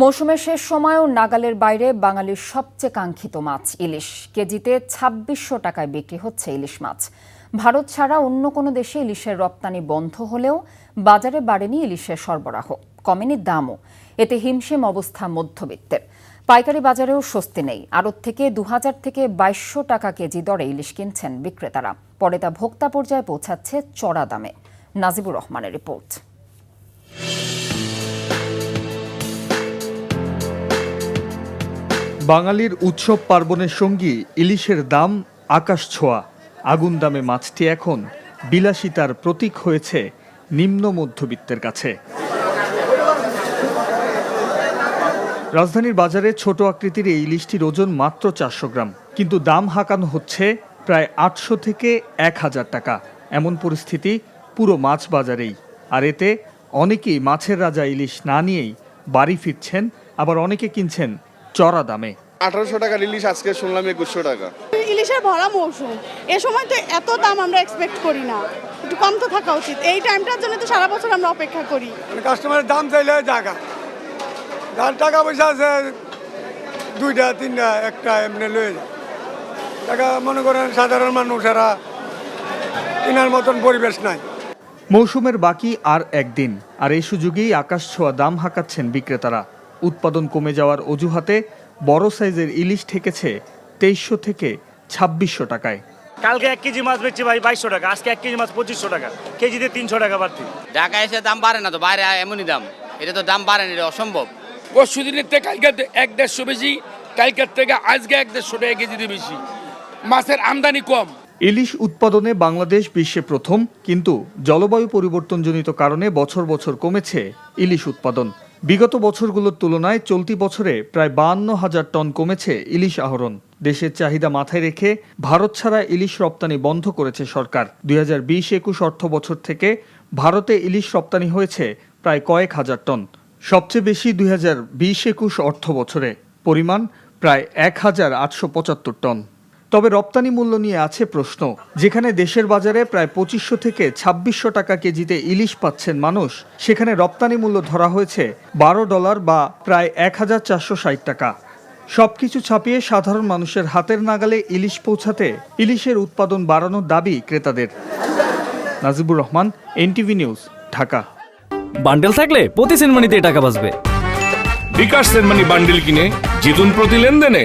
মৌসুমের শেষ সময়ও নাগালের বাইরে বাঙালির সবচেয়ে কাঙ্ক্ষিত মাছ ইলিশ। কেজিতে ছাব্বিশশো টাকায় বিক্রি হচ্ছে ইলিশ মাছ। ভারত ছাড়া অন্য কোনো দেশে ইলিশের রপ্তানি বন্ধ হলেও বাজারে বাড়েনি ইলিশের সরবরাহ, কমেনি দামও। এতে হিমশিম অবস্থা মধ্যবিত্তের। পাইকারি বাজারেও স্বস্তি নেই। আড়ত থেকে দু হাজার থেকে বাইশশো টাকা কেজি দরে ইলিশ কিনছেন বিক্রেতারা। পরে তা ভোক্তা পর্যায়ে পৌঁছাচ্ছে চড়া দামে। নাজিবুর রহমানের রিপোর্ট। বাঙালির উৎসব পার্বণের সঙ্গী ইলিশের দাম আকাশ ছোঁয়া। আগুন দামে মাছটি এখন বিলাসিতার প্রতীক হয়েছে নিম্ন মধ্যবিত্তের কাছে। রাজধানীর বাজারে ছোট আকৃতির এই ইলিশটির ওজন মাত্র চারশো গ্রাম, কিন্তু দাম হাঁকানো হচ্ছে প্রায় আটশো থেকে এক হাজার টাকা। এমন পরিস্থিতি পুরো মাছ বাজারেই। আর এতে অনেকেই মাছের রাজা ইলিশ না নিয়েই বাড়ি ফিরছেন, আবার অনেকে কিনছেন চড়া দামে। আঠারোশো টাকা ইলিশ আজকে শুনলাম একুশশো টাকা। ইলিশের ভরা মৌসুম। এ সময় তো এত দাম আমরা এক্সপেক্ট করি না। একটু কম তো থাকা উচিত। এই টাইমটার জন্য তো সারা বছর আমরা অপেক্ষা করি। মানে কাস্টমারের দাম চাইলে জায়গা। যার টাকা পয়সা আছে দুইটা তিনটা একটা এমনি লয়ে যায়। টাকা মনে করেন সাধারণ মানুষেরা কেনার মতন পরিবেশ নাই। মৌসুমের বাকি আর একদিন আর এই সুযোগেই আকাশ ছোঁয়া দাম হাঁকাচ্ছেন বিক্রেতারা। উৎপাদন কমে যাওয়ার অজুহাতে বড় সাইজের ইলিশ ঠেকেছে তেইশশো থেকে ছাব্বিশশো টাকায়। কালকে এক কেজি মাছ বেচছি ভাই বাইশশো টাকা আজকে এক কেজি মাছ পঁচিশশো টাকা কেজিতে তিনশো টাকা বাড়তি। ঢাকা এসে দাম বাড়ে না তো বাইরে এমনই দাম। এটা তো দাম বাড়ে না এটা অসম্ভব। পরশু দিনের থেকে কালকে এক দেড়শো বেশি কালকের থেকে আজকে এক দেড়শো টাকা কেজিতে বেশি। মাছের আমদানি কম। ইলিশ উৎপাদনে বাংলাদেশ বিশ্বে প্রথম কিন্তু জলবায়ু পরিবর্তনজনিত কারণে বছর বছর কমেছে ইলিশ উৎপাদন। বিগত বছরগুলোর তুলনায় চলতি বছরে প্রায় বাহান্ন হাজার টন কমেছে ইলিশ আহরণ। দেশের চাহিদা মাথায় রেখে ভারত ছাড়া ইলিশ রপ্তানি বন্ধ করেছে সরকার। দুই হাজার বিশ একুশ অর্থ বছর থেকে ভারতে ইলিশ রপ্তানি হয়েছে প্রায় কয়েক হাজার টন। সবচেয়ে বেশি দুই হাজার বিশ একুশ অর্থ বছরে। পরিমাণ প্রায় এক হাজার আটশো পঁচাত্তর টন। তবে রপ্তানি মূল্য নিয়ে আছে প্রশ্ন। যেখানে দেশের বাজারে প্রায় পঁচিশশো থেকে ছাব্বিশশো টাকা কেজিতে ইলিশ পাচ্ছেন মানুষ সেখানে রপ্তানি মূল্য ধরা হয়েছে বারো ডলার বা প্রায় এক হাজার চারশো ষাট টাকা। সবকিছু ছাপিয়ে সাধারণ মানুষের হাতের নাগালে ইলিশ পৌঁছাতে ইলিশের উৎপাদন বাড়ানোর দাবি ক্রেতাদের। Najibur Rahman NTV news Dhaka. Bundle থাকলে প্রতি সেনমানিতে টাকা বাঁচবে। বিকাশ সেনমানি বান্ডিল কিনে জিতুন প্রতি লেনদেনে।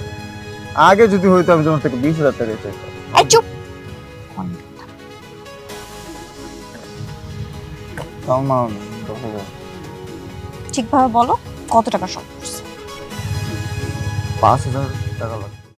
আগে যদি হইতো আমি তোমার থেকে বিশ হাজার টাকা চাইতাম। এই চুপ। তাও দশ হাজার। ঠিকভাবে বলো কত টাকা শর্ট পাঁচ হাজার টাকা লাগবে।